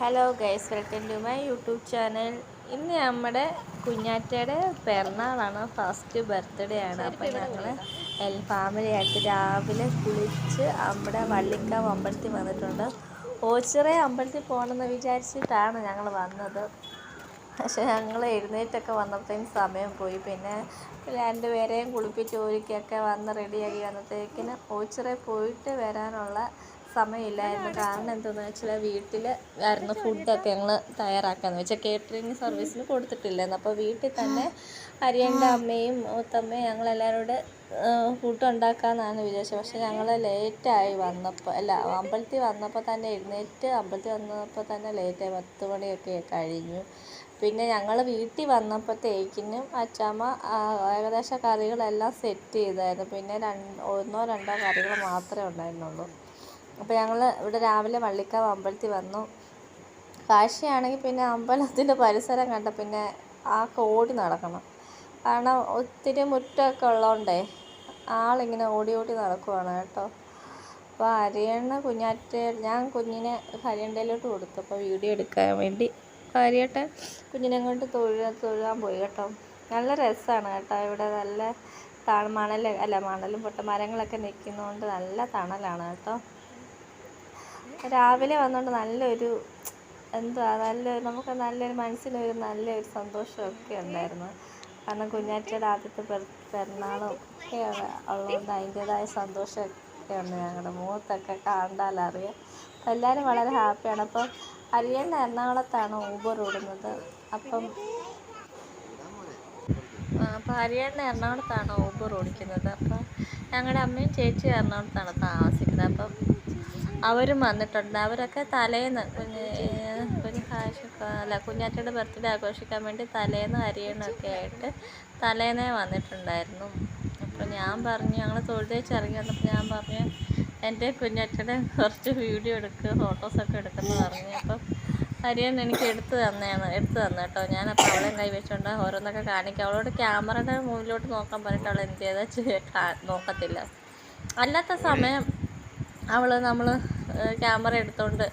Hello guys welcome to my YouTube channel ഇന്ന് നമ്മുടെ കുഞ്ഞാറ്റയുടെ പിറന്നാളാണ്. First birthday ആണ്. അപ്പോൾ ഞങ്ങൾ ഫാമിലി ആയിട്ട് രാവിലെ കുളിച്ച് നമ്മുടെ വള്ളിക്കാവ് അമ്പലത്തിൽ വന്നിട്ടുണ്ട്. ഓച്ചിറ അമ്പലത്തിൽ പോകണമെന്ന് വിചാരിച്ചിട്ടാണ് ഞങ്ങൾ വന്നത്. പക്ഷെ ഞങ്ങൾ എഴുന്നേറ്റൊക്കെ വന്നപ്പോഴത്തേക്കും സമയം പോയി. പിന്നെ രണ്ടുപേരെയും കുളിപ്പിച്ച് ഒരുക്കിയൊക്കെ വന്ന് റെഡിയാക്കി വന്നത്തേക്കിന് ഓച്ചിറ പോയിട്ട് വരാനുള്ള സമയമില്ലായിരുന്നു കാരണം എന്തെന്ന് വെച്ചാൽ വീട്ടിൽ ആയിരുന്നു ഫുഡൊക്കെ ഞങ്ങൾ തയ്യാറാക്കാന്ന് വെച്ചാൽ കേറ്ററിംഗ് സർവീസിന് കൊടുത്തിട്ടില്ലായിരുന്നു അപ്പോൾ വീട്ടിൽ തന്നെ അരിയന്റെ അമ്മയും മൂത്തമ്മയും ഞങ്ങളെല്ലാവരും കൂടെ ഫുഡ് ഉണ്ടാക്കാമെന്നാണ് വിചാരിച്ചത്. പക്ഷേ ഞങ്ങൾ ലേറ്റായി വന്നപ്പോൾ അല്ല അമ്പലത്തിൽ വന്നപ്പോൾ തന്നെ എഴുന്നേറ്റ് അമ്പലത്തിൽ വന്നപ്പോൾ തന്നെ ലേറ്റായി പത്ത് മണിയൊക്കെ കഴിഞ്ഞു. പിന്നെ ഞങ്ങൾ വീട്ടിൽ വന്നപ്പോഴത്തേക്കിനും അച്ചാമ്മ ഏകദേശം കറികളെല്ലാം സെറ്റ് ചെയ്തായിരുന്നു. പിന്നെ രണ്ട് ഒന്നോ രണ്ടോ കറികൾ മാത്രമേ ഉണ്ടായിരുന്നുള്ളൂ. അപ്പോൾ ഞങ്ങൾ ഇവിടെ രാവിലെ വള്ളിക്കാവ് അമ്പലത്തിൽ വന്നു. കാശിയാണെങ്കിൽ പിന്നെ അമ്പലത്തിന്റെ പരിസരം കണ്ട പിന്നെ ആ ഓടി നടക്കണം. കാരണം ഒത്തിരി മുറ്റമൊക്കെ ഉള്ളതുകൊണ്ടേ ആളിങ്ങനെ ഓടി ഓടി നടക്കുവാണ് കേട്ടോ. അപ്പോൾ അരിയണ്ണ കുഞ്ഞാറ്റ ഞാൻ കുഞ്ഞിനെ ഹരിയണ്ടയിലോട്ട് കൊടുത്തു. അപ്പോൾ വീഡിയോ എടുക്കാൻ വേണ്ടി ഹരിയേട്ടൻ കുഞ്ഞിനെ കൊണ്ട് തൊഴുക തൊഴുകാൻ പോയി കേട്ടോ. നല്ല രസമാണ് കേട്ടോ. ഇവിടെ നല്ല തണ മണൽ അല്ല മണലും പൊട്ട മരങ്ങളൊക്കെ നിൽക്കുന്നതുകൊണ്ട് നല്ല തണലാണ് കേട്ടോ. രാവിലെ വന്നുകൊണ്ട് നല്ലൊരു എന്തുവാ നല്ല നമുക്ക് നല്ലൊരു മനസ്സിനൊരു നല്ലൊരു സന്തോഷമൊക്കെ ഉണ്ടായിരുന്നു. കാരണം കുഞ്ഞാറ്റയുടെ ആദ്യത്തെ പിറന്നാളും ഒക്കെ ഉള്ളതുകൊണ്ട് അതിന്റേതായ സന്തോഷമൊക്കെ ഉണ്ട് ഞങ്ങളുടെ മുഖത്തൊക്കെ കണ്ടാൽ അറിയാം. എല്ലാവരും വളരെ ഹാപ്പിയാണ്. അപ്പോൾ അരിയണ്ണ എറണാകുളത്താണ് ഊബർ ഓടുന്നത്. അപ്പം അപ്പോൾ ഹരിയേട്ടൻ എറണാകുളത്താണ് ഊബർ ഓടിക്കുന്നത്. അപ്പോൾ ഞങ്ങളുടെ അമ്മയും ചേച്ചിയും എറണാകുളത്താണ് താമസിക്കുന്നത്. അപ്പം അവരും വന്നിട്ടുണ്ട്. അവരൊക്കെ തലേന്ന് കുഞ്ഞ് കുഞ്ഞ് അല്ല കുഞ്ഞാറ്റയുടെ ബർത്ത്ഡേ ആഘോഷിക്കാൻ വേണ്ടി തലേന്ന് അരിയണമൊക്കെ ആയിട്ട് തലേന്നേ വന്നിട്ടുണ്ടായിരുന്നു. അപ്പോൾ ഞാൻ പറഞ്ഞു ഞങ്ങൾ തൊഴുതേച്ച് ഇറങ്ങി വന്നപ്പോൾ ഞാൻ പറഞ്ഞു എന്റെ കുഞ്ഞാറ്റയുടെ കുറച്ച് വീഡിയോ എടുക്കുക ഫോട്ടോസൊക്കെ എടുക്കുന്നു പറഞ്ഞു. അപ്പം ഹരിയൻ എനിക്ക് എടുത്തു തന്നെയാണ് എടുത്തു തന്നു കേട്ടോ. ഞാനപ്പോൾ അവളെ കൈ വെച്ചുകൊണ്ട് ഓരോന്നൊക്കെ കാണിക്കുക അവളോട് ക്യാമറയുടെ മുന്നിലോട്ട് നോക്കാൻ പറഞ്ഞിട്ട് അവൾ എന്ത് ചെയ്താൽ നോക്കത്തില്ല. അല്ലാത്ത സമയം അവൾ നമ്മൾ ക്യാമറ എടുത്തുകൊണ്ട്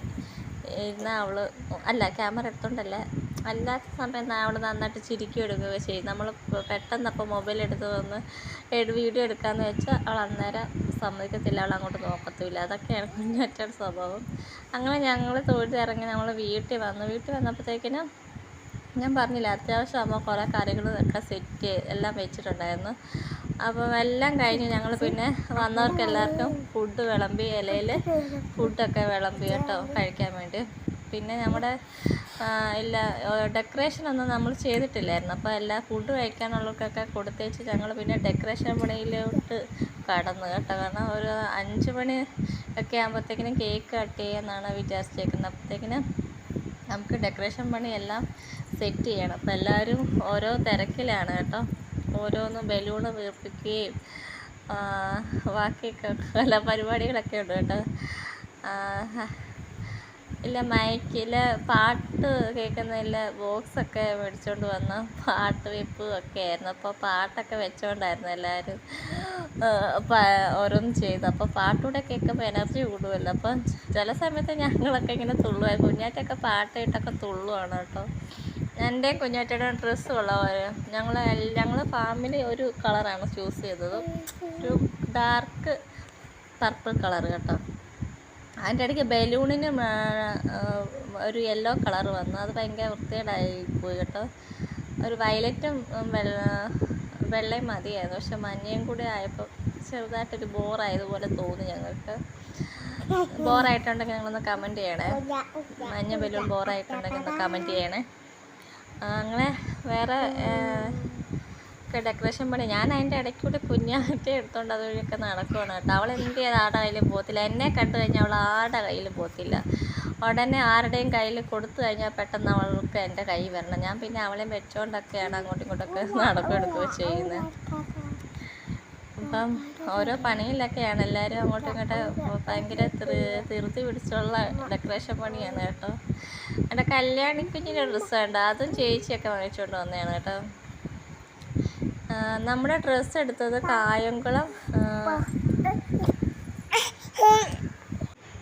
ഇരുന്ന അവൾ അല്ല ക്യാമറ എടുത്തോണ്ടല്ല അല്ലാത്ത സമയം അവൾ നന്നായിട്ട് ചിരിക്കും എടുക്കുകയൊക്കെ ചെയ്യും. നമ്മൾ പെട്ടെന്ന് അപ്പോൾ മൊബൈൽ എടുത്ത് വന്ന് വീഡിയോ എടുക്കാമെന്ന് വെച്ചാൽ അവൾ അന്നേരം സമ്മതിക്കത്തില്ല. അവൾ അങ്ങോട്ട് നോക്കത്തുമില്ല. അതൊക്കെയാണ് കുഞ്ഞാറ്റയുടെ സ്വഭാവം. അങ്ങനെ ഞങ്ങൾ തൊഴിലിറങ്ങി നമ്മൾ വീട്ടിൽ വന്നു. വീട്ടിൽ വന്നപ്പോഴത്തേക്കിനും ഞാൻ പറഞ്ഞില്ല അത്യാവശ്യം അമ്മ കുറേ കറികളൊക്കെ സെറ്റ് എല്ലാം വെച്ചിട്ടുണ്ടായിരുന്നു. അപ്പം എല്ലാം കഴിഞ്ഞ് ഞങ്ങൾ പിന്നെ വന്നവർക്ക് എല്ലാവർക്കും ഫുഡ് വിളമ്പി ഇലയിൽ ഫുഡൊക്കെ വിളമ്പി കേട്ടോ കഴിക്കാൻ വേണ്ടി. പിന്നെ നമ്മുടെ ഇല്ല ഡെക്കറേഷനൊന്നും നമ്മൾ ചെയ്തിട്ടില്ലായിരുന്നു. അപ്പോൾ എല്ലാ ഫുഡ് കഴിക്കാനുള്ളവർക്കൊക്കെ കൊടുത്തേച്ച് ഞങ്ങൾ പിന്നെ ഡെക്കറേഷൻ പണിയിലോട്ട് കടന്നു കേട്ടോ. കാരണം ഒരു അഞ്ച് മണി ഒക്കെ ആകുമ്പോഴത്തേക്കിനും കേക്ക് കട്ട് ചെയ്യാമെന്നാണ് വിചാരിച്ചേക്കുന്നത്. അപ്പോഴത്തേക്കിനും നമുക്ക് ഡെക്കറേഷൻ പണിയെല്ലാം സെറ്റ് ചെയ്യണം. അപ്പോൾ എല്ലാവരും ഓരോ തിരക്കിലാണ് കേട്ടോ. ഓരോന്ന് ബലൂണ് വീർപ്പിക്കുകയും ബാക്കിയൊക്കെ പല പരിപാടികളൊക്കെ ഉണ്ട് കേട്ടോ. ഇല്ല മയക്കിൽ പാട്ട് കേൾക്കുന്നതിൽ ബോക്സൊക്കെ മേടിച്ചുകൊണ്ട് വന്ന് പാട്ട് വെപ്പും ഒക്കെ ആയിരുന്നു. അപ്പോൾ പാട്ടൊക്കെ വെച്ചുകൊണ്ടായിരുന്നു എല്ലാവരും ഓരോന്നും ചെയ്തു. അപ്പോൾ പാട്ടൂടെ കേൾക്കുമ്പോൾ എനർജി കൂടുമല്ലോ അപ്പം ചില സമയത്ത് ഞങ്ങളൊക്കെ ഇങ്ങനെ തുള്ളുമായി കുഞ്ഞാറ്റൊക്കെ പാട്ട് കേട്ടൊക്കെ തുള്ളുവാണ് കേട്ടോ. എന്റെ കുഞ്ഞാറ്റയുടെ ഡ്രസ്സ് ഉള്ളവർ ഞങ്ങൾ ഞങ്ങൾ ഫാമിലി ഒരു കളറാണ് ചൂസ് ചെയ്തത്. ഒരു ഡാർക്ക് പർപ്പിൾ കളർ കേട്ടോ. അതിന്റെ ഇടയ്ക്ക് ബലൂണിന് ഒരു യെല്ലോ കളർ വന്നു. അത് ഭയങ്കര വൃത്തികേടായി പോയി കേട്ടോ. ഒരു വയലറ്റും വെള്ള വെള്ളയും മതിയായിരുന്നു. പക്ഷെ മഞ്ഞയും കൂടെ ആയപ്പോൾ ചെറുതായിട്ടൊരു ബോറായതുപോലെ തോന്നി ഞങ്ങൾക്ക്. ബോറായിട്ടുണ്ടെങ്കിൽ ഞങ്ങളൊന്ന് കമന്റ് ചെയ്യണേ. മഞ്ഞ ബലൂൺ ബോറായിട്ടുണ്ടെങ്കിൽ ഒന്ന് കമന്റ് ചെയ്യണേ. അങ്ങനെ വേറെ ഡെക്കറേഷൻ പണി. ഞാൻ അതിന്റെ ഇടയ്ക്കൂടെ കുഞ്ഞാട്ടി എടുത്തോണ്ട് അതുവഴിയൊക്കെ നടക്കുവാണ് കേട്ടോ. അവൾ എന്ത് ചെയ്ത് ആടെ കയ്യിൽ പോകത്തില്ല എന്നെ കണ്ടു കഴിഞ്ഞാൽ അവൾ ആടെ കയ്യിൽ പോകത്തില്ല ഉടനെ ആരുടെയും കയ്യിൽ കൊടുത്തു കഴിഞ്ഞാൽ പെട്ടെന്ന് അവൾക്ക് എന്റെ കൈ വരണം. ഞാൻ പിന്നെ അവളെയും വെച്ചോണ്ടൊക്കെയാണ് അങ്ങോട്ടും ഇങ്ങോട്ടൊക്കെ നടക്കുകയെടുക്കുകയോ ചെയ്യുന്നത്. അപ്പം ഓരോ പണിയിലൊക്കെയാണ് എല്ലാവരും അങ്ങോട്ടും ഇങ്ങോട്ടും ഭയങ്കര തീർത്തി പിടിച്ചുള്ള ഡെക്കറേഷൻ പണിയാണ് കേട്ടോ. എന്റെ കല്യാണി കുഞ്ഞിന്റെ ഡ്രസ്സ് ഉണ്ട് അതും ചേച്ചിയൊക്കെ വാങ്ങിച്ചുകൊണ്ട് വന്നതാണ് കേട്ടോ. നമ്മുടെ ഡ്രസ്സ് എടുത്തത് കായംകുളം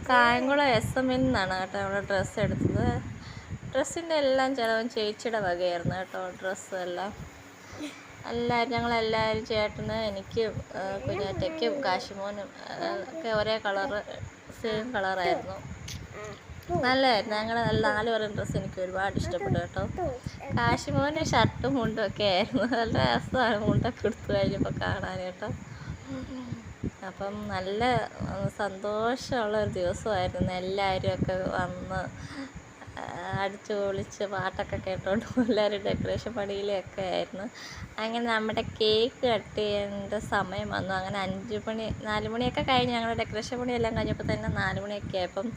കായംകുളം എസ് എം നിന്നാണ് കേട്ടോ നമ്മുടെ ഡ്രസ്സ് എടുത്തത്. ഡ്രസ്സിന്റെ എല്ലാം ചിലവും ചേച്ചിയുടെ വകയായിരുന്നു കേട്ടോ ഡ്രസ്സ് എല്ലാം. എല്ലാവരും ഞങ്ങളെല്ലാവരും ചേട്ടന് എനിക്ക് കുഞ്ഞാറ്റയ്ക്കും കാശിമോനും ഒക്കെ ഒരേ കളറ് സെയിം കളറായിരുന്നു നല്ലതായിരുന്നു ഞങ്ങൾ നാല് പേരും ഡ്രസ്സ് എനിക്ക് ഒരുപാട് ഇഷ്ടപ്പെട്ടു കേട്ടോ. കാശിമോന് ഷർട്ടും മുണ്ടും ഒക്കെ ആയിരുന്നു. നല്ല രസമാണ് മുണ്ടൊക്കെ എടുത്തു കഴിഞ്ഞപ്പോൾ കാണാൻ കേട്ടോ. അപ്പം നല്ല സന്തോഷമുള്ള ഒരു ദിവസമായിരുന്നു. എല്ലാവരും ഒക്കെ വന്ന് അടിച്ച് പൊളിച്ച് പാട്ടൊക്കെ കേട്ടോണ്ട് എല്ലാവരും ഡെക്കറേഷൻ പണിയിലൊക്കെ ആയിരുന്നു. അങ്ങനെ നമ്മുടെ കേക്ക് കട്ട് ചെയ്യേണ്ട സമയം വന്നു. അങ്ങനെ അഞ്ച് മണി നാല് മണിയൊക്കെ കഴിഞ്ഞ് ഞങ്ങളുടെ ഡെക്കറേഷൻ പണിയെല്ലാം കഴിഞ്ഞപ്പോൾ തന്നെ നാല് മണിയൊക്കെ ആയപ്പം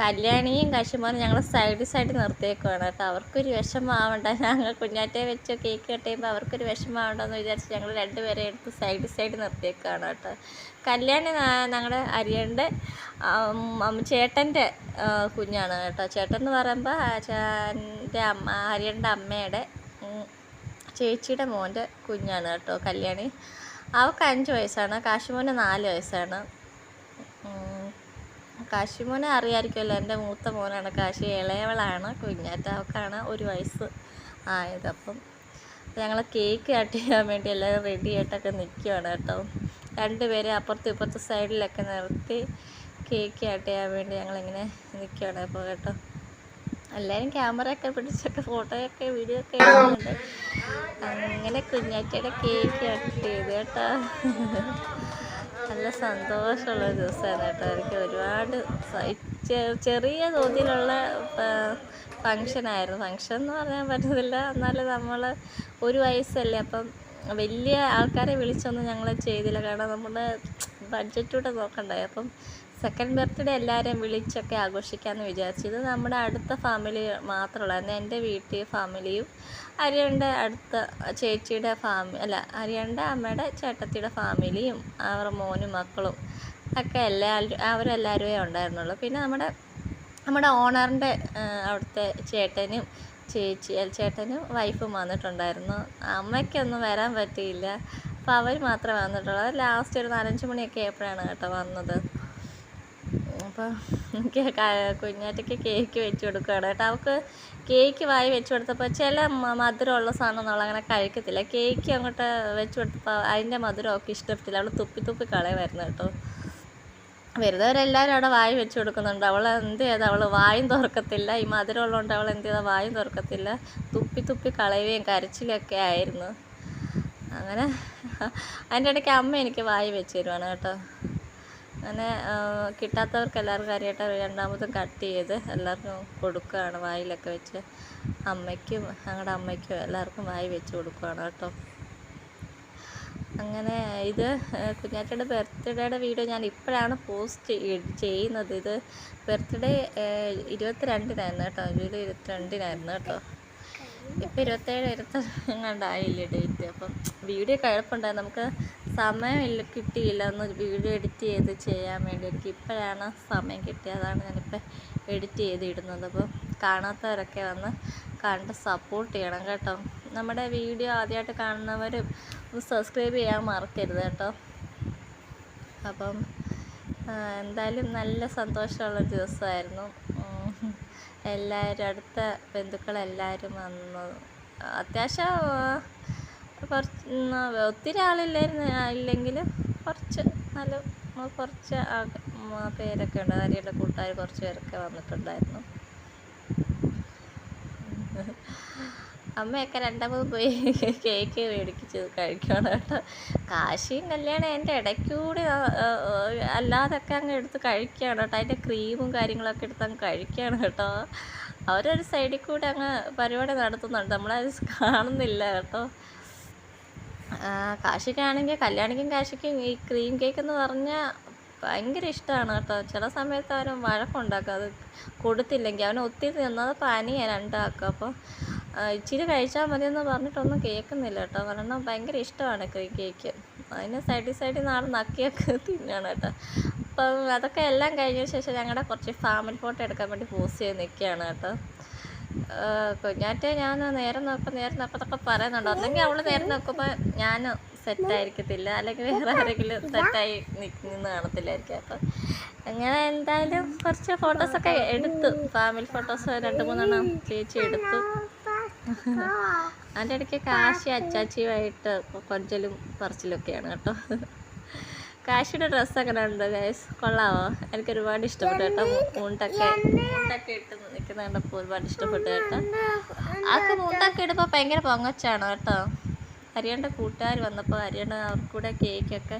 കല്യാണിയും കശുമാറും ഞങ്ങളെ സൈഡ് സൈഡ് നിർത്തിയേക്കുവാണ് കേട്ടോ. അവർക്കൊരു വിഷമാവണ്ട ഞങ്ങൾ കുഞ്ഞാറ്റെ വെച്ച് കേക്ക് കട്ട് ചെയ്യുമ്പോൾ അവർക്കൊരു വിഷമാവണ്ടെന്ന് വിചാരിച്ച് ഞങ്ങൾ രണ്ടുപേരെ എടുത്ത് സൈഡ് സൈഡ് നിർത്തിയേക്കുവാണ് കേട്ടോ. കല്യാണി ഞങ്ങളുടെ അരിയന്റെ ചേട്ടന്റെ കുഞ്ഞാണ് കേട്ടോ. ചേട്ടൻ എന്ന് പറയുമ്പോൾ എന്റെ അമ്മ അരിയന്റെ അമ്മയുടെ ചേച്ചിയുടെ മോന്റെ കുഞ്ഞാണ് കേട്ടോ കല്യാണി. അവൾക്ക് അഞ്ച് വയസ്സാണ് കാശുമോന് നാല് വയസ്സാണ്. കാശിമോനെ അറിയാമായിരിക്കുമല്ലോ എന്റെ മൂത്ത മോനാണ്. കാശി ഇളയവളാണ് കുഞ്ഞാറ്റാവക്കാണ് ഒരു വയസ്സ് ആയത്. അപ്പം ഞങ്ങൾ കേക്ക് കട്ട് ചെയ്യാൻ വേണ്ടി എല്ലാവരും റെഡി ആയിട്ടൊക്കെ നിൽക്കുകയാണ് കേട്ടോ. രണ്ടുപേരെ അപ്പുറത്തും ഇപ്പുറത്തും സൈഡിലൊക്കെ നിർത്തി കേക്ക് കട്ട് ചെയ്യാൻ വേണ്ടി ഞങ്ങളിങ്ങനെ നിൽക്കുകയാണ് അപ്പോൾ കേട്ടോ. എല്ലാവരും ക്യാമറയൊക്കെ പിടിച്ചൊക്കെ ഫോട്ടോയൊക്കെ വീഡിയോ ഒക്കെ എടുക്കുന്നുണ്ട്. അങ്ങനെ കുഞ്ഞാറ്റയുടെ കേക്ക് കട്ട് ചെയ്ത് കേട്ടോ. നല്ല സന്തോഷമുള്ള ദിവസമായിരുന്നു കേട്ടോ. എനിക്ക് ഒരുപാട് ചെറിയ തോതിലുള്ള ഫങ്ഷനായിരുന്നു ഫങ്ഷൻ എന്ന് പറയാൻ പറ്റത്തില്ല. എന്നാലും നമ്മൾ ഒരു വയസ്സല്ലേ അപ്പം വലിയ ആൾക്കാരെ വിളിച്ചൊന്നും ഞങ്ങൾ ചെയ്തില്ല. കാരണം നമ്മുടെ ബഡ്ജറ്റൂടെ നോക്കണ്ടേ. അപ്പം സെക്കൻഡ് ബർത്ത്ഡേ എല്ലാവരെയും വിളിച്ചൊക്കെ ആഘോഷിക്കാമെന്ന് വിചാരിച്ചു. ഇത് നമ്മുടെ അടുത്ത ഫാമിലി മാത്രമുള്ളായിരുന്നു എന്റെ വീട്ടിൽ ഫാമിലിയും അരിയന്റെ അടുത്ത ചേച്ചിയുടെ ഫാമി അല്ല അരിയന്റെ അമ്മയുടെ ചേട്ടത്തിയുടെ ഫാമിലിയും അവരുടെ മോനും മക്കളും ഒക്കെ എല്ലാവരും അവരെല്ലാവരുമേ ഉണ്ടായിരുന്നുള്ളൂ. പിന്നെ നമ്മുടെ നമ്മുടെ ഓണറിന്റെ അവിടുത്തെ ചേട്ടനും ചേച്ചി ചേട്ടനും വൈഫും വന്നിട്ടുണ്ടായിരുന്നു. അമ്മയ്ക്കൊന്നും വരാൻ പറ്റിയില്ല. അപ്പോൾ അവർ മാത്രമേ വന്നിട്ടുള്ളൂ. ലാസ്റ്റ് ഒരു നാലഞ്ച് മണിയൊക്കെ ആയപ്പോഴാണ് കേട്ടോ വന്നത്. അപ്പോൾ കുഞ്ഞാറ്റയ്ക്ക് കേക്ക് വെച്ച് കൊടുക്കുകയാണ്. കേട്ടോ അവൾക്ക് കേക്ക് വായി വെച്ച് കൊടുത്തപ്പോൾ ചില മധുരമുള്ള സാധനം അവൾ അങ്ങനെ കഴിക്കത്തില്ല. കേക്ക് അങ്ങോട്ട് വെച്ച് കൊടുത്തപ്പോൾ അതിന്റെ മധുരം അവൾക്ക് ഇഷ്ടപ്പെട്ടില്ല. അവൾ തുപ്പി തുപ്പി കളയുമായിരുന്നു കേട്ടോ. വരുന്നവരെല്ലാവരും അവിടെ വായി വെച്ച് കൊടുക്കുന്നുണ്ട്. അവൾ എന്ത് ചെയ്താൽ അവൾ വായും തുറക്കത്തില്ല. ഈ മധുരം ഉള്ളതുകൊണ്ട് അവൾ എന്ത് ചെയ്താൽ വായും തുറക്കത്തില്ല. തുപ്പി തുപ്പി കളയുകയും കരച്ചിലൊക്കെ ആയിരുന്നു. അങ്ങനെ അതിന്റെ ഇടയ്ക്ക് അമ്മ എനിക്ക് വായി വെച്ച് തരുവാണ് കേട്ടോ. അങ്ങനെ കിട്ടാത്തവർക്ക് എല്ലാവർക്കും കാര്യമായിട്ട് രണ്ടാമത് കട്ട് ചെയ്ത് എല്ലാവർക്കും കൊടുക്കുകയാണ്. വായിലൊക്കെ വെച്ച് അമ്മയ്ക്കും ഞങ്ങളുടെ അമ്മയ്ക്കും എല്ലാവർക്കും വായി വെച്ച് കൊടുക്കുകയാണ് കേട്ടോ. അങ്ങനെ ഇത് കുഞ്ഞാറ്റയുടെ ബർത്ത്ഡേയുടെ വീഡിയോ ഞാൻ ഇപ്പോഴാണ് പോസ്റ്റ് ചെയ്യുന്നത്. ഇത് ബർത്ത്ഡേ ഇരുപത്തിരണ്ടിനായിരുന്നു കേട്ടോ. ജൂലൈ ഇരുപത്തിരണ്ടിനായിരുന്നു കേട്ടോ. ഇപ്പം ഇരുപത്തേഴ് ഇരുപത്തിരണ്ടായില്ലേ ഡേറ്റ് അപ്പം വീഡിയോ കുഴപ്പമുണ്ടായി നമുക്ക് സമയമില്ല കിട്ടിയില്ല. ഒന്ന് വീഡിയോ എഡിറ്റ് ചെയ്ത് ചെയ്യാൻ വേണ്ടി എനിക്ക് ഇപ്പോഴാണ് സമയം കിട്ടിയത് അതാണ് ഞാനിപ്പോൾ എഡിറ്റ് ചെയ്ത് ഇടുന്നത് അപ്പോൾ കാണാത്തവരൊക്കെ വന്ന് കണ്ട് സപ്പോർട്ട് ചെയ്യണം കേട്ടോ. നമ്മുടെ വീഡിയോ ആദ്യമായിട്ട് കാണുന്നവരും സബ്സ്ക്രൈബ് ചെയ്യാൻ മറക്കരുത് കേട്ടോ. അപ്പം എന്തായാലും നല്ല സന്തോഷമുള്ള ദിവസമായിരുന്നു. എല്ലാവരും അടുത്ത ബന്ധുക്കളെല്ലാവരും വന്നു. അത്യാവശ്യം കുറച്ച് ഒത്തിരി ആളില്ലായിരുന്നു. ഇല്ലെങ്കിലും കുറച്ച് നല്ല കുറച്ച് പേരൊക്കെ ഉണ്ട്. ഹരിയുടെ കൂട്ടുകാർ കുറച്ച് പേരൊക്കെ വന്നിട്ടുണ്ടായിരുന്നു. അമ്മയൊക്കെ രണ്ടാമത് പോയി കേക്ക് മേടിച്ച് കഴിക്കണം കേട്ടോ. കാശിയും കല്യാണം എന്റെ ഇടയ്ക്കൂടി അല്ലാതൊക്കെ അങ്ങ് എടുത്ത് കഴിക്കുകയാണ് കേട്ടോ. അതിന്റെ ക്രീമും കാര്യങ്ങളൊക്കെ എടുത്ത് അങ്ങ് കഴിക്കുകയാണ് കേട്ടോ. അവരൊരു സൈഡിൽ കൂടെ അങ്ങ് പരിപാടി നടത്തുന്നുണ്ട്. നമ്മളത് കാണുന്നില്ല കേട്ടോ. കാശിക്കാണെങ്കിൽ കല്യാണിക്കും കാശിക്കും ഈ ക്രീം കേക്ക് എന്ന് പറഞ്ഞാൽ ഭയങ്കര ഇഷ്ടമാണ് കേട്ടോ. ചില സമയത്ത് അവൻ വഴക്കുണ്ടാക്കും. അത് കൊടുത്തില്ലെങ്കിൽ അവന് ഒത്തിരി തിന്നത് പനിയാണ് രണ്ടാക്കും. അപ്പോൾ ഇച്ചിരി കഴിച്ചാൽ മതിയെന്ന് പറഞ്ഞിട്ടൊന്നും കേൾക്കുന്നില്ല കേട്ടോ. കാരണം ഭയങ്കര ഇഷ്ടമാണ് കേക്ക് അതിന് സൈഡിൽ സൈഡിൽ നാളെ നക്കിയൊക്കെ തിന്നാണ് കേട്ടോ. അപ്പം അതൊക്കെ എല്ലാം കഴിഞ്ഞ ശേഷം ഞങ്ങളുടെ കുറച്ച് ഫാമിലി ഫോട്ടോ എടുക്കാൻ വേണ്ടി പോസ് ചെയ്ത് നിൽക്കുകയാണ് കേട്ടോ. കുഞ്ഞാറ്റെ ഞാൻ നേരെ നോക്കുമ്പോൾ നേരെ നോക്കത്തൊക്കെ പറയുന്നുണ്ട്. അല്ലെങ്കിൽ അവൾ നേരെ നോക്കുമ്പോൾ ഞാൻ സെറ്റ് ആയിരിക്കത്തില്ല. അല്ലെങ്കിൽ വേറെ ആരെങ്കിലും സെറ്റായി നിന്ന് കാണത്തില്ലായിരിക്കും. അപ്പം അങ്ങനെ എന്തായാലും കുറച്ച് ഫോട്ടോസൊക്കെ എടുത്തു ഫാമിലി ഫോട്ടോസ് രണ്ട് മൂന്നെണ്ണം ചേച്ചി എടുത്തു. അതിന്റെ ഇടയ്ക്ക് കാശി അച്ചാച്ചിയുമായിട്ട് കൊഞ്ചലും പറച്ചിലൊക്കെയാണ് കേട്ടോ. കാശിയുടെ ഡ്രസ്സ് അങ്ങനെ ഉണ്ട് ഗൈസ് കൊള്ളാവോ? എനിക്ക് ഒരുപാട് ഇഷ്ടപ്പെട്ടു കേട്ടോ. മുണ്ടൊക്കെ മുണ്ടൊക്കെ ഇട്ട് നിൽക്കുന്ന കണ്ടപ്പോൾ ഒരുപാട് ഇഷ്ടപ്പെട്ടു കേട്ടോ. ആൾക്ക് മുണ്ടൊക്കെ ഇടുമ്പോൾ ഭയങ്കര പൊങ്ങച്ചാണ് കേട്ടോ. ഹരിയണ്ട കൂട്ടുകാർ വന്നപ്പോൾ ഹരിയണ്ട അവർക്കൂടെ കേക്കൊക്കെ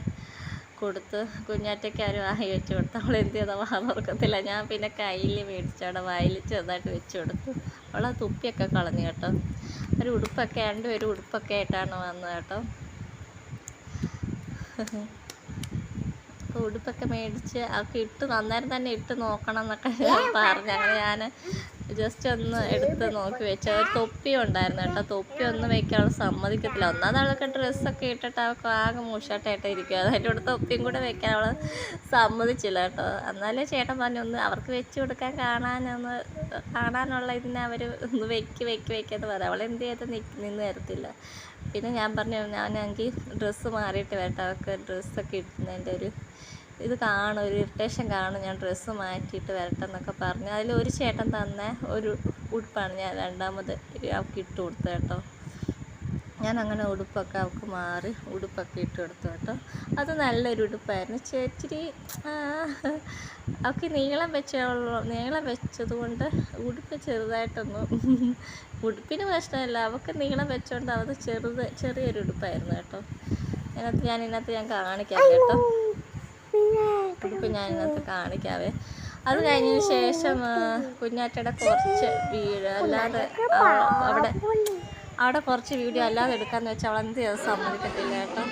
കൊടുത്ത് കുഞ്ഞാറ്റയ്ക്ക് ആരും ആയി വെച്ച് കൊടുത്തു. അവൾ എന്ത് ചെയ്താൽ വാ തുറക്കത്തില്ല ഞാൻ പിന്നെ കയ്യിൽ മേടിച്ചവിടെ വായിൽ ചെറുതായിട്ട് വെച്ച് കൊടുത്തു. അവൾ ആ തുപ്പിയൊക്കെ കളഞ്ഞു കേട്ടോ. ഒരു ഉടുപ്പൊക്കെ രണ്ടുപേരും ഉടുപ്പൊക്കെ ആയിട്ടാണ് വന്നത് കേട്ടോ. ഉടുപ്പൊക്കെ മേടിച്ച് അവൾക്ക് ഇട്ട് അന്നേരം തന്നെ ഇട്ട് നോക്കണം എന്നൊക്കെ പറഞ്ഞു അങ്ങനെ ഞാൻ ജസ്റ്റ് ഒന്ന് എടുത്ത് നോക്കി വെച്ച. ഒരു തൊപ്പി ഉണ്ടായിരുന്നു കേട്ടോ. തൊപ്പി ഒന്നും വെക്കാൻ സമ്മതിക്കത്തില്ല. ഒന്നാമത് അവളൊക്കെ ഡ്രസ്സൊക്കെ ഇട്ടിട്ട് അവൾക്ക് ആകെ മൂഷാട്ടായിട്ട് ഇരിക്കുക അതിന്റെ കൂടെ തൊപ്പിയും കൂടെ വെക്കാൻ അവൾ സമ്മതിച്ചില്ല കേട്ടോ. എന്നാലേ ചേട്ടൻ പറഞ്ഞു ഒന്ന് അവർക്ക് വെച്ച് കൊടുക്കാൻ കാണാനൊന്ന് കാണാനുള്ള ഇതിനെ അവർ ഒന്ന് വെക്കി വെക്ക് വെക്കാന്ന് പറയാം. അവൾ എന്ത് ചെയ്ത് നിക്ക് നിന്ന് തരത്തില്ല പിന്നെ ഞാൻ പറഞ്ഞു ഞാൻ എനിക്ക് ഡ്രസ്സ് മാറിയിട്ട് വരട്ടെ. അവൾക്ക് ഡ്രസ്സൊക്കെ ഇടുന്നതിന്റെ ഒരു ഇത് കാണും ഒരു ഇറിറ്റേഷൻ കാണും. ഞാൻ ഡ്രസ്സ് മാറ്റിയിട്ട് വരട്ടെ എന്നൊക്കെ പറഞ്ഞ്. അതിൽ ഒരു ചേട്ടൻ തന്ന ഒരു ഉടുപ്പാണ് ഞാൻ രണ്ടാമത് അവൾക്ക് ഇട്ട് കൊടുത്തത് കേട്ടോ. ഞാൻ അങ്ങനെ ഉടുപ്പൊക്കെ അവൾക്ക് മാറി ഉടുപ്പൊക്കെ ഇട്ട് കൊടുത്തു കേട്ടോ. അത് നല്ലൊരു ഉടുപ്പായിരുന്നു. ചേച്ചിരി അവൾക്ക് നീളം വെച്ച നീളം വെച്ചത് കൊണ്ട് ഉടുപ്പ് ചെറുതായിട്ടൊന്നും ഉടുപ്പിന് പ്രശ്നമില്ല. അവൾക്ക് നീളം വെച്ചോണ്ട് അവത് ചെറുത് ചെറിയൊരു ഉടുപ്പായിരുന്നു കേട്ടോ. അതിനകത്ത് ഞാൻ ഇതിനകത്ത് ഞാൻ കാണിക്കാം കേട്ടോ. ഉടുപ്പ് ഞാൻ ഇന്നത്തെ കാണിക്കാവേ. അത് കഴിഞ്ഞതിന് ശേഷം കുഞ്ഞാറ്റയുടെ കുറച്ച് വീട് അല്ലാതെ അവിടെ അവിടെ കുറച്ച് വീഡിയോ അല്ലാതെ എടുക്കാന്ന് വെച്ചാൽ അവൾ എന്ത് ചെയ്ത് സമ്മതിക്കത്തില്ല കേട്ടോ.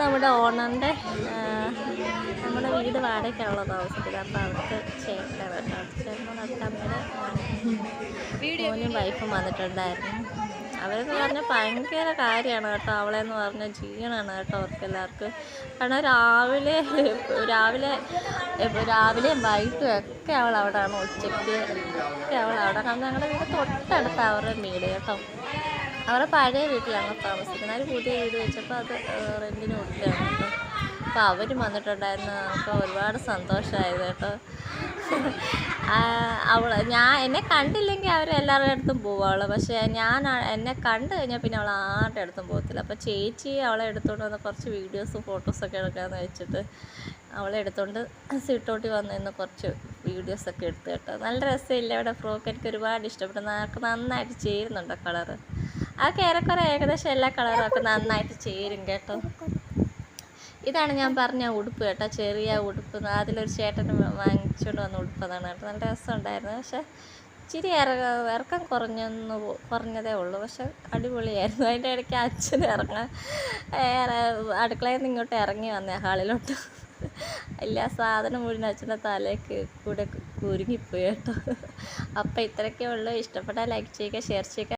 നമ്മുടെ ഓണറിന്റെ നമ്മുടെ വീട് വാടകയ്ക്കുള്ള താമസിക്കുന്നത് അപ്പോൾ അവിടുത്തെ ചേട്ടൻ കേട്ടോ. ചേട്ടനോട് അടുത്ത അമ്മയുടെ മോനും വൈഫും വന്നിട്ടുണ്ടായിരുന്നു. അവരെന്ന് പറഞ്ഞാൽ ഭയങ്കര കാര്യമാണ് കേട്ടോ. അവളെന്ന് പറഞ്ഞാൽ ജീവനാണ് കേട്ടോ അവർക്ക് എല്ലാവർക്കും കാരണം രാവിലെ രാവിലെ രാവിലെയും വൈകിട്ടും ഒക്കെ അവൾ അവിടെയാണ് ഉച്ചയ്ക്ക് ഒക്കെ അവൾ അവിടെ കാരണം ഞങ്ങളുടെ വീട് തൊട്ടടുത്ത് അവരുടെ വീട് കേട്ടോ. അവരുടെ പഴയ വീട്ടിലാണ് താമസിക്കുന്നത്. അവർ പുതിയ വീട് വെച്ചപ്പോൾ അത് റെന്റിന് കൊടുക്കുകയാണ് അപ്പോൾ അവരും വന്നിട്ടുണ്ടായിരുന്നു. അപ്പോൾ ഒരുപാട് സന്തോഷമായത് കേട്ടോ. അവൾ ഞാൻ എന്നെ കണ്ടില്ലെങ്കിൽ അവർ എല്ലാവരുടെ അടുത്തും പോവാൾ. പക്ഷേ ഞാൻ എന്നെ കണ്ടു കഴിഞ്ഞാൽ പിന്നെ അവൾ ആരുടെ അടുത്തും പോകത്തില്ല അപ്പോൾ ചേച്ചി അവളെ എടുത്തുകൊണ്ട് വന്ന് കുറച്ച് വീഡിയോസും ഫോട്ടോസൊക്കെ എടുക്കാമെന്ന് വെച്ചിട്ട് അവളെ എടുത്തുകൊണ്ട് സീട്ടോട്ടി വന്നിരുന്ന് കുറച്ച് വീഡിയോസൊക്കെ എടുത്ത് കേട്ടോ. നല്ല രസമില്ല. അവിടെ ഫ്രോക്ക് എനിക്ക് ഒരുപാട് ഇഷ്ടപ്പെട്ടു നമുക്ക് നന്നായിട്ട് ചേരുന്നുണ്ട് കളറ്. ആ ഏറെക്കുറെ ഏകദേശം എല്ലാ കളറും ഒക്കെ നന്നായിട്ട് ചേരും കേട്ടോ. ഇതാണ് ഞാൻ പറഞ്ഞ ഉടുപ്പ് കേട്ടോ ചെറിയ ഉടുപ്പ്. അതിലൊരു ചേട്ടൻ വാങ്ങിച്ചുകൊണ്ട് വന്ന ഉടുപ്പ് അതാണ് കേട്ടോ. നല്ല രസമുണ്ടായിരുന്നു. പക്ഷേ ഇച്ചിരി ഇറ ഇറക്കം കുറഞ്ഞെന്ന് കുറഞ്ഞതേ ഉള്ളൂ. പക്ഷെ അടിപൊളിയായിരുന്നു. അതിന്റെ ഇടയ്ക്ക് അച്ഛൻ ഇറങ്ങാൻ അടുക്കളയിൽ നിന്ന് ഇങ്ങോട്ട് ഇറങ്ങി വന്നേ ഹാളിലോട്ട്. എല്ലാ സാധനം മുഴുവൻ അച്ഛന്റെ തലേക്ക് കൂടെ കുരുങ്ങിപ്പോയി കേട്ടോ. അപ്പോൾ ഇത്രയൊക്കെ ഉള്ളൂ. ഇഷ്ടപ്പെട്ടാൽ ലൈക്ക് ചെയ്യുക ഷെയർ ചെയ്യുക.